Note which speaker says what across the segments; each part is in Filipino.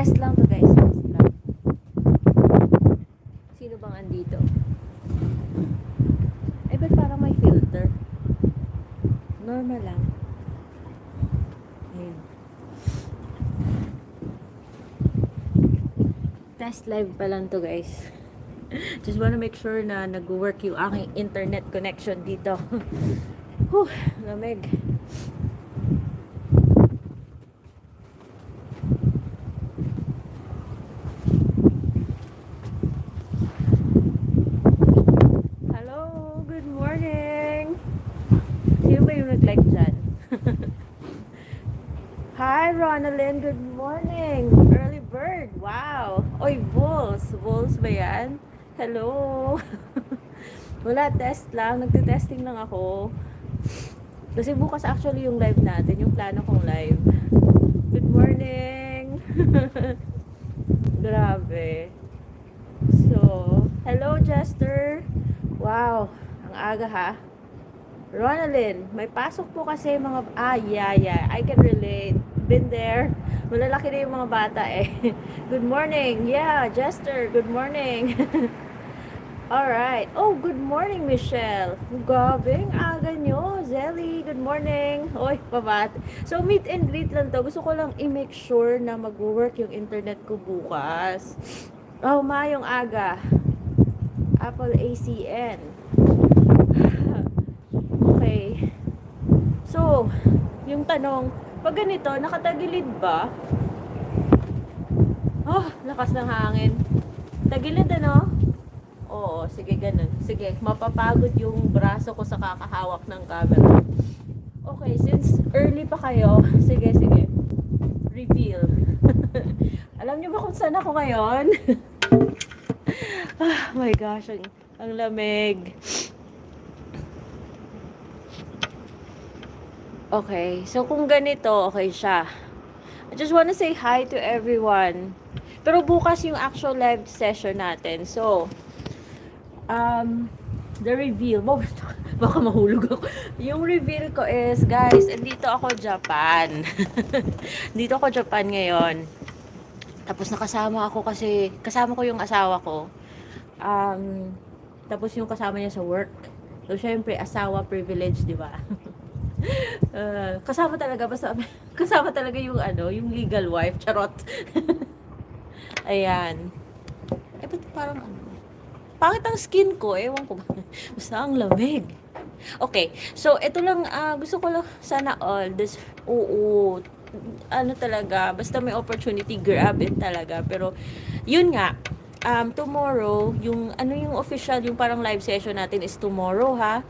Speaker 1: Test lang to guys, test lang. Sino bang andito? Eh, ba't parang may filter? Normal lang. Ayun. Test live pa lang to guys. Just wanna make sure na nag-work yung aking internet connection dito. Whew, lamig. Hello, good morning. Sino ba yung nag-like dyan? Hi, Ronalyn. Good morning. Early bird. Wow. Oy, Vols. Vols ba yan? Hello. Wala, test lang. Nagte-testing lang ako. Kasi bukas actually yung live natin. Yung plano kong live. Good morning. Grabe. So, hello, Jester. Wow. Ang aga ha. Ronalyn, may pasok po kasi mga... Ah, yeah, yeah. I can relate. Been there. Malalaki na yung mga bata eh. Good morning. Yeah, Jester. Good morning. Alright. Oh, good morning, Michelle. Gabing aga nyo. Zelly, good morning. Oy, babat. So, meet and greet lang to. Gusto ko lang i-make sure na mag-work yung internet ko bukas. Oh, mayong aga. Apple ACN. Okay. So, yung tanong, pag ganito, nakatagilid ba? Oh, lakas ng hangin. Tagilid ano? Oo, sige ganun. Sige, mapapagod yung braso ko sa kakahawak ng camera. Okay, since early pa kayo, sige, sige. Reveal. Alam niyo ba kung saan ako ngayon? ah, my gosh, ang, ang lamig. Okay, so kung ganito, okay siya. I just wanna say hi to everyone. Pero bukas yung actual live session natin. So, um, the reveal, baka mahulog ako. Yung reveal ko is, guys, andito ako Japan. dito ako Japan ngayon. Tapos nakasama ako kasi, kasama ko yung asawa ko. Um, tapos yung kasama niya sa work. So, syempre, asawa privilege, di ba? Uh, kasama talaga basta kasama talaga yung ano, yung legal wife, charot. Ayan. Eh, ba't parang ano? Pangit ang skin ko, ewan ko ba. Basta ang lamig. Okay, so ito lang, ah, gusto ko lang sana all this, oo, ano talaga, basta may opportunity, grab it talaga. Pero, yun nga, um, tomorrow, yung, ano yung official, yung parang live session natin is tomorrow, ha?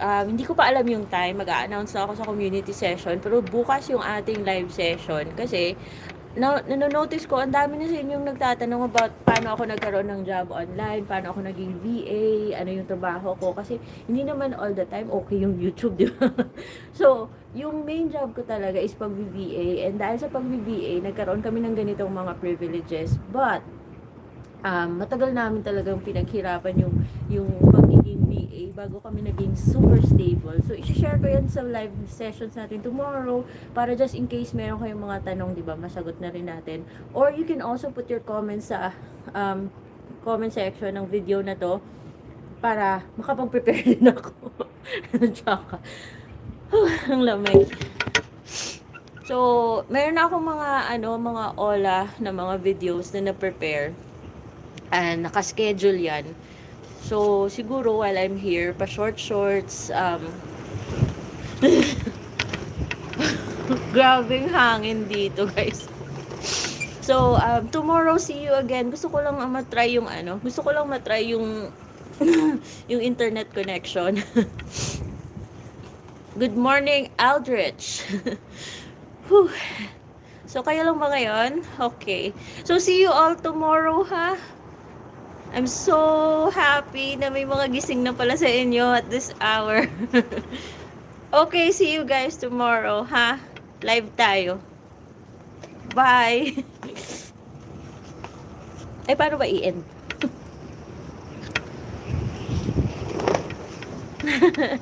Speaker 1: Um, hindi ko pa alam yung time, mag-a-announce na ako sa community session, pero bukas yung ating live session. Kasi na, nanonotice ko, ang dami na sa inyong nagtatanong about paano ako nagkaroon ng job online, paano ako naging VA, ano yung trabaho ko, kasi hindi naman all the time okay yung YouTube, di ba? so, yung main job ko talaga is pag-VA, and dahil sa pag-VA, nagkaroon kami ng ganitong mga privileges, but, um, matagal namin talagang pinaghirapan yung, yung pagiging bago kami naging super stable. So, isi-share ko yan sa live sessions natin tomorrow para just in case meron kayong mga tanong, di ba, masagot na rin natin. Or you can also put your comments sa um, comment section ng video na to para makapag-prepare din ako. Tsaka, ang lamig. So, meron akong mga ano, mga ola na mga videos na na-prepare. And naka-schedule 'yan. So, siguro while I'm here, pa short shorts, um, grabing hangin dito, guys. So, um, tomorrow, see you again. Gusto ko lang matry yung ano, gusto ko lang matry yung yung internet connection. Good morning, Aldrich. So, kayo lang ba ngayon? Okay. So, see you all tomorrow, ha? I'm so happy na may mga gising na pala sa inyo at this hour. okay, see you guys tomorrow, ha? Live tayo. Bye! Ay, paano ba i-end?